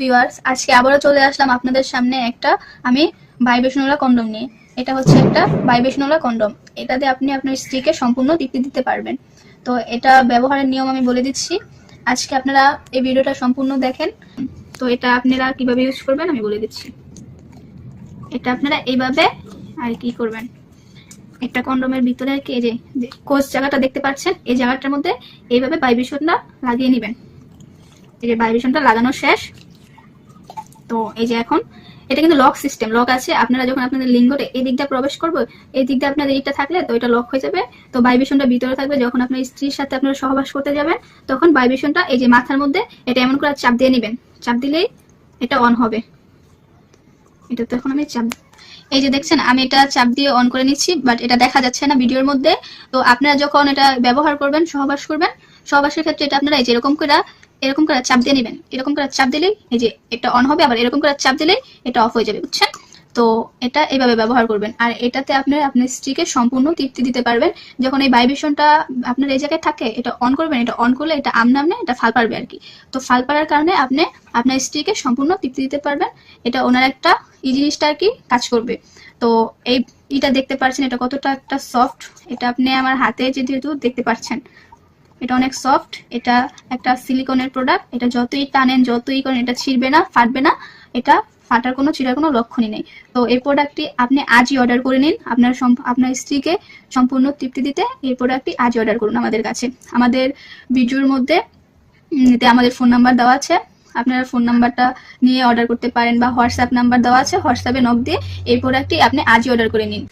Viewers আজকে আবারও চলে আসলাম আপনাদের সামনে একটা আমি ভাইবেশনোলা কন্ডম নিয়ে। এটা হচ্ছে একটা ভাইবেশনোলা কন্ডম এটাতে আপনি আপনার স্ত্রীকে সম্পূর্ণ তৃপ্তি দিতে পারবেন। তো এটা ব্যবহারের নিয়ম আমি বলে দিচ্ছি। আজকে আপনারা এই ভিডিওটা সম্পূর্ণ দেখেন। তো এটা আপনারা কীভাবে ইউজ করবেন আমি বলে দিচ্ছি। এটা আপনারা এইভাবে আর কি করবেন। একটা কন্ডোমের ভিতরে আর কি এই যে কোষ জায়গাটা দেখতে পাচ্ছেন, এই জায়গাটার মধ্যে এইভাবে ভাইব্রেশনটা লাগিয়ে নেবেন। এই যে ভাইব্রেশনটা লাগানো শেষ। তো এই যে এখন, এটা কিন্তু লক সিস্টেম লক আছে। আপনারা যখন আপনাদের লিঙ্গটা এই দিকটা প্রবেশ করবে, এই দিকটা আপনাদের এইটা থাকলে তো এটা লক হয়ে যাবে। তো ভাইব্রেশনটা ভিতরে থাকবে, যখন আপনার স্ত্রীর সাথে আপনারা সহবাস করতে যাবেন, তখন ভাইব্রেশনটা এই যে মাথার মধ্যে, এটা এমন করে চাপ দিয়ে নেবেন। চাপ দিলেই এটা অন হবে। এটা তো এখন আমি চাপ এই যে দেখছেন, আমি এটা চাপ দিয়ে অন করে নিচ্ছি বাট এটা দেখা যাচ্ছে না ভিডিওর মধ্যে। তো আপনারা যখন এটা ব্যবহার করবেন, সহবাস করবেন, সহবাসের ক্ষেত্রে এটা আপনারা এই যে এরকম করে এরকম করে চাপ দিয়ে নেবেন। এরকম করে চাপ দিলেই এই যে এটা অন হবে, আবার এরকম করে চাপ দিলেই এটা অফ হয়ে যাবে, বুঝছেন? তো এটা এইভাবে ব্যবহার করবেন। আর এটাতে আপনার আপনার স্ত্রীকে সম্পূর্ণ তৃপ্তি দিতে পারবেন। যখন এই ভাইব্রেশনটা আপনার এই জায়গায় থাকে, এটা অন করবেন, এটা অন করলে এটা আমনে আমনে এটা ফাল পারবে আর কি তো ফাল পারার কারণে আপনি, আপনার স্ত্রীকে সম্পূর্ণ তৃপ্তি দিতে পারবেন। এটা ওনার একটা এই জিনিসটা আর কি কাজ করবে। তো এই, এটা দেখতে পাচ্ছেন এটা কতটা একটা সফট এটা আপনি আমার হাতে যেহেতু দেখতে পাচ্ছেন এটা অনেক সফট এটা একটা সিলিকনের প্রোডাক্ট এটা যতই টানেন, যতই করেন, এটা ছিঁড়বে না, ফাটবে না, এটা ফাটার কোনো, ছিঁড়ার কোনো লক্ষণই নেই। তো এই প্রোডাক্টটি আপনি আজই অর্ডার করে নিন, আপনার আপনার স্ত্রীকে সম্পূর্ণ তৃপ্তি দিতে এই প্রোডাক্টটি আজই অর্ডার করুন আমাদের কাছে। আমাদের ভিডিওর মধ্যে আমাদের ফোন নাম্বার দেওয়া আছে। আপনারা ফোন নাম্বারটা নিয়ে অর্ডার করতে পারেন বা হোয়াটসঅ্যাপ নাম্বার দেওয়া আছে। হোয়াটসঅ্যাপে নক দিয়ে এই প্রোডাক্টটি আপনি আজই অর্ডার করে নিন।